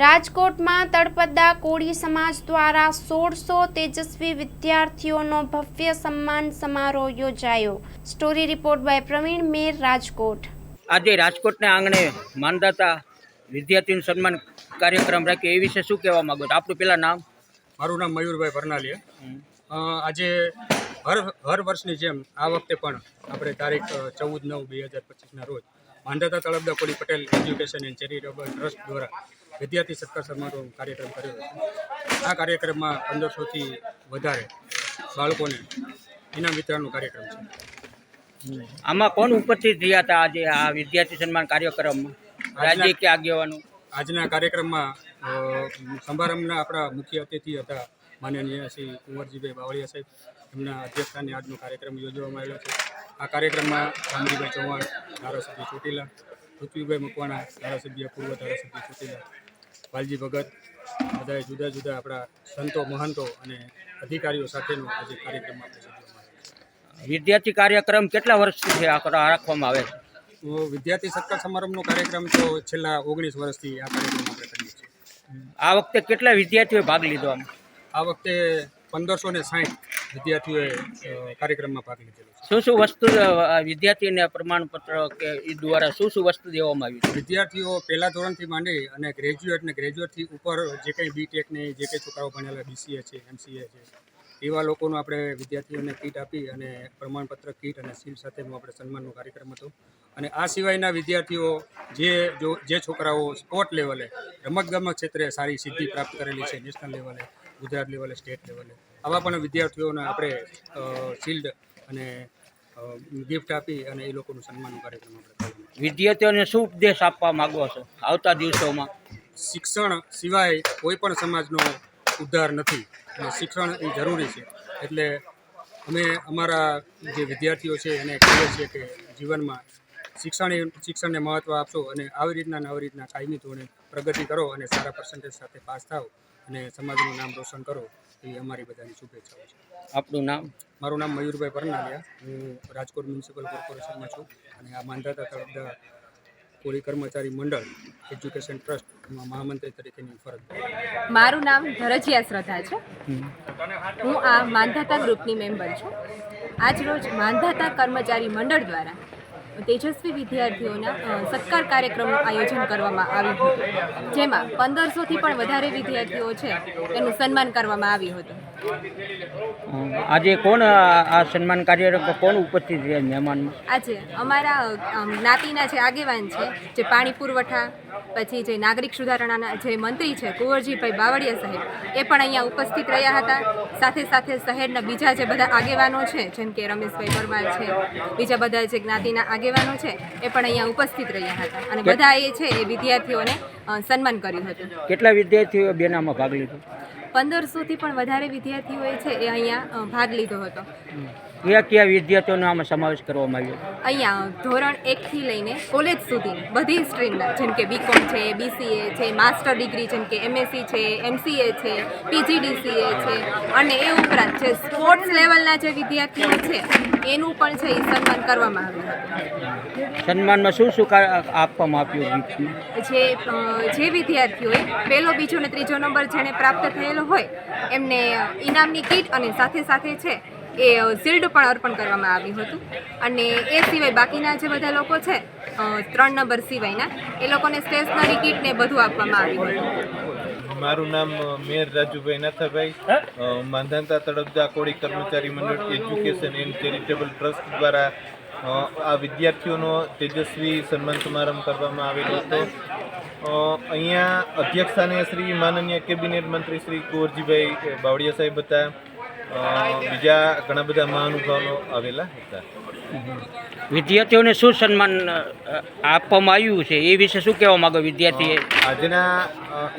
રાજકોટમાં તળપદા કોળી સમાજ દ્વારા સોળસો તેજસ્વી વિદ્યાર્થીઓનો ભવ્ય સન્માન સમારોહ યોજાયો. Story report by Pravin Mer Rajkot. આજે રાજકોટના આંગણે માનદાતા વિદ્યાર્થીનું સન્માન કાર્યક્રમ રાખ્યો. એ વિશે શું કહેવા માગો છો? આપણું પેલા નામ? મારું નામ મયુરભાઈ પરનાલિયા. આજે હર હર વર્ષની જેમ આ વખતે પણ આપણે તારીખ ચૌદ નવ બે હજાર પચીસના રોજ Mandhata Talabda Koli Patel education and charitable trust દ્વારા વિદ્યાર્થી સત્કાર સમારોહ કાર્યક્રમ કર્યો આ કાર્યક્રમમાં પંદરસોથી વધારે બાળકોને ઇનામ વિતરણનો કાર્યક્રમ છે. આમાં કોણ ઉપસ્થિત રહ્યા હતા આજે આ વિદ્યાર્થી સન્માન કાર્યક્રમમાં? રાજ્ય કે આગેવાનો? આજના કાર્યક્રમમાં સમારંભના આપણા મુખ્ય અતિથિ હતા માનનીય શ્રી કુંવરજીભાઈ બાવળિયા સાહેબ. એમના અધ્યક્ષસ્થાને આજનો કાર્યક્રમ યોજવામાં આવ્યો છે. આ કાર્યક્રમમાં રામજીભાઈ ચૌહાણ ધારાસભ્ય ચોટીલા પૃથ્વીભાઈ મકવાણા ધારાસભ્ય પૂર્વ ધારાસભ્ય ચોટીલા વાલજી ભગત બધાએ જુદા જુદા આપણા સંતો મહંતો અને અધિકારીઓ સાથેનો આજે કાર્યક્રમ આપણે છે. વિદ્યાર્થી કાર્યક્રમ કેટલા વર્ષથી આ રાખવામાં આવે છે? વિદ્યાર્થી સત્કાર સમારંભનો કાર્યક્રમ તો છેલ્લા ઓગણીસ વર્ષથી આ કાર્યક્રમ આપણે કરીએ છીએ. આ વખતે કેટલા વિદ્યાર્થીઓએ ભાગ લીધો આમાં? આ વખતે પંદરસો ને સાઠ વિદ્યાર્થીઓએ કાર્યક્રમમાં ભાગ લીધેલો છે. શું શું વસ્તુ વિદ્યાર્થીઓને પ્રમાણપત્ર કે એ દ્વારા શું શું વસ્તુ દેવામાં આવી વિદ્યાર્થીઓ પહેલા ધોરણથી માંડી અને ગ્રેજ્યુએટ ને ગ્રેજ્યુએટથી ઉપર જે કંઈ બીટેક ને જે કંઈ છોકરાઓ ભણેલા બીસીએ છે એમસીએ છે એવા લોકોનું આપણે વિદ્યાર્થીઓને કીટ આપી અને પ્રમાણપત્ર કીટ અને સીલ સાથેનું આપણે સન્માનનો કાર્યક્રમ હતો. અને આ સિવાયના વિદ્યાર્થીઓ જે જો જે છોકરાઓ સ્પોર્ટ લેવલે રમતગમત ક્ષેત્રે સારી સિદ્ધિ પ્રાપ્ત કરેલી છે નેશનલ લેવલે ગુજરાત લેવલે સ્ટેટ લેવલે આવા પણ વિદ્યાર્થીઓને આપણે શિલ્ડ અને ગિફ્ટ આપી અને એ લોકોનું સન્માનનો કાર્યક્રમ આપણે વિદ્યાર્થીઓને શું ઉપદેશ આપવા માગો છો આવતા દિવસોમાં? શિક્ષણ સિવાય કોઈ પણ સમાજનો ઉદ્ધાર નથી. અને શિક્ષણ એ જરૂરી છે. એટલે અમે અમારા જે વિદ્યાર્થીઓ છે એને કહીએ છીએ કે જીવનમાં શિક્ષણ શિક્ષણને મહત્ત્વ આપશો અને આવી રીતના ને આવી રીતના કાયમી ધોરણે પ્રગતિ કરો અને સારા પર્સન્ટેજ સાથે પાસ થાવ અને સમાજનું નામ રોશન કરો એ અમારી બધાની શુભેચ્છાઓ છે. આપણું નામ? મારું નામ મયુરભાઈ પરનાલિયા હું રાજકોટ મ્યુનિસિપલ કોર્પોરેશનમાં છું અને આ માંધાતા તળપદા કોળી કર્મચારી મંડળ એજ્યુકેશન ટ્રસ્ટમાં મહામંત્રી તરીકેની ફરજ. મારું નામ ધરજીયા શ્રદ્ધા છે. હું આ માંધાતા ગ્રુપની મેમ્બર છું. આજરોજ માંધાતા કર્મચારી મંડળ દ્વારા તેજસ્વી વિદ્યાર્થીઓના સત્કાર કાર્યક્રમનું આયોજન કરવામાં આવ્યું હતું. જેમાં પંદરસોથી પણ વધારે વિદ્યાર્થીઓ છે, એનું સન્માન કરવામાં આવ્યું હતું. આજે કોણ આ સન્માન કાર્યક્રમ કોણ ઉપસ્થિત છે મહેમાનમાં? આજે અમારા જ્ઞાતિના જે આગેવાન છે જે પાણી પુરવઠા પછી જે નાગરિક સુધારણાના જે મંત્રી છે કુંવરજીભાઈ બાવળિયા સાહેબ એ પણ અહીંયા ઉપસ્થિત રહ્યા હતા. સાથે સાથે શહેરના બીજા જે બધા આગેવાનો છે જેમ કે રમેશભાઈ પરમાર છે બીજા બધા જે જ્ઞાતિના આગેવાનો છે એ પણ અહીંયા ઉપસ્થિત રહ્યા હતા. અને બધા એ છે એ વિદ્યાર્થીઓને સન્માન કર્યું હતું. કેટલા વિદ્યાર્થીઓ બેનામાં ભાગ લીધો? પંદરસોથી પણ વધારે વિદ્યાર્થીઓએ છે એ અહીંયા ભાગ લીધો હતો. કયા કયા વિદ્યાર્થીઓનો આમાં સમાવેશ કરવામાં આવ્યો? અહીંયા ધોરણ એકથી લઈને કોલેજ સુધી બધી સ્ટ્રીમના જેમ કે બીકોમ છે બીસીએ છે માસ્ટર ડિગ્રી જેમ કે એમએસસી છે એમસીએ છે પીજીડીસીએ છે અને એ ઉપરાંત જે સ્પોર્ટ્સ લેવલના જે વિદ્યાર્થીઓ છે એનું પણ છે એ સન્માન કરવામાં આવ્યું સન્માનમાં શું શું આપવામાં આપ્યું જે જે વિદ્યાર્થીઓએ પહેલો બીજો અને ત્રીજો નંબર જેણે પ્રાપ્ત થયેલો હોય એમને ઇનામની કીટ અને સાથે સાથે છે એ શિલ્ડ પણ અર્પણ કરવામાં આવ્યું હતું. અને એ સિવાય બાકીના જે બધા લોકો છે ત્રણ નંબર સિવાયના એ લોકોને સ્ટેશનરી કીટ ને બધું આપવામાં આવ્યું હતું. મારું નામ મેયર રાજુભાઈ નાથાભાઈ. માંધાતા તળપદા કોળી કર્મચારી મંડળ એજ્યુકેશન એન્ડ ચેરિટેબલ ટ્રસ્ટ દ્વારા આ વિદ્યાર્થીઓનો તેજસ્વી સન્માન સમારંભ કરવામાં આવેલો હતો. અહીંયા અધ્યક્ષ સ્થાને શ્રી માનનીય કેબિનેટ મંત્રી શ્રી કુંવરજીભાઈ બાવળિયા સાહેબ હતા. બીજા ઘણા બધા મહાનુભાવો આવેલા હતા. વિદ્યાર્થીઓને શું સન્માન આપવામાં આવ્યું છે? એ વિશે શું કહેવા માંગો વિદ્યાર્થીએ? આજના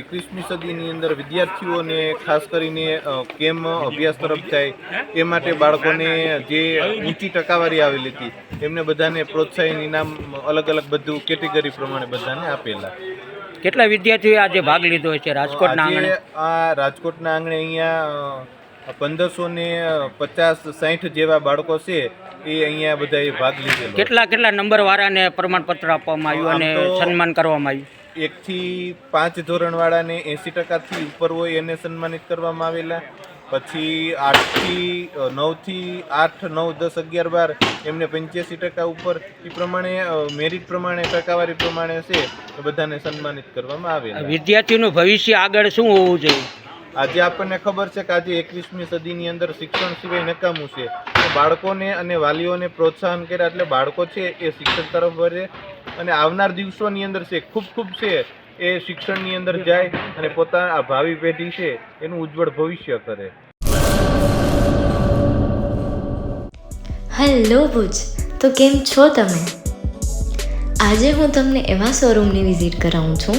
એકવીસમી સદીની અંદર વિદ્યાર્થીઓને ખાસ કરીને કેમ અભ્યાસ તરફ થાય એ માટે બાળકોને જે ઊંચી ટકાવારી આવેલી હતી એમને બધાને પ્રોત્સાહન ઇનામ અલગ અલગ બધું કેટેગરી પ્રમાણે બધાને આપેલા. કેટલા વિદ્યાર્થીઓએ આજે ભાગ લીધો છે? રાજકોટના આંગણે? આ રાજકોટના આંગણે અહીંયા પંદરસો ને પચાસ સાઠ જેવા બાળકો છે એ અહીંયા બધાએ ભાગ લીધેલો. કેટલા કેટલા નંબર વાળાને પ્રમાણપત્ર આપવામાં આવ્યું અને સન્માન કરવામાં આવ્યું? એકથી પાંચ ધોરણવાળાને એંસી ટકાથી ઉપર હોય એને સન્માનિત કરવામાં આવેલા. પછી આઠથી નવથી આઠ નવ દસ અગિયાર બાર એમને પંચ્યાસી ટકા ઉપર. એ પ્રમાણે મેરિટ પ્રમાણે ટકાવારી પ્રમાણે છે બધાને સન્માનિત કરવામાં આવે વિદ્યાર્થીનું ભવિષ્ય આગળ શું હોવું જોઈએ? આજે આપણને ખબર છે કે આજે એકવીસમી સદીની અંદર શિક્ષણ સિવાય નકામું છે. બાળકોને અને વાલીઓને પ્રોત્સાહન કર્યા એટલે બાળકો છે એ શિક્ષણ તરફ વળે અને આવનાર દિવસોની અંદર છે, ખૂબ ખૂબ છે, એ શિક્ષણની અંદર જાય અને પોતાના ભાવિ પેઢી છે એનું ઉજ્જવળ ભવિષ્ય કરે. હેલો ભુજ, તો કેમ છો તમે? આજે હું તમને એવા શોરૂમની વિઝિટ કરાવું છું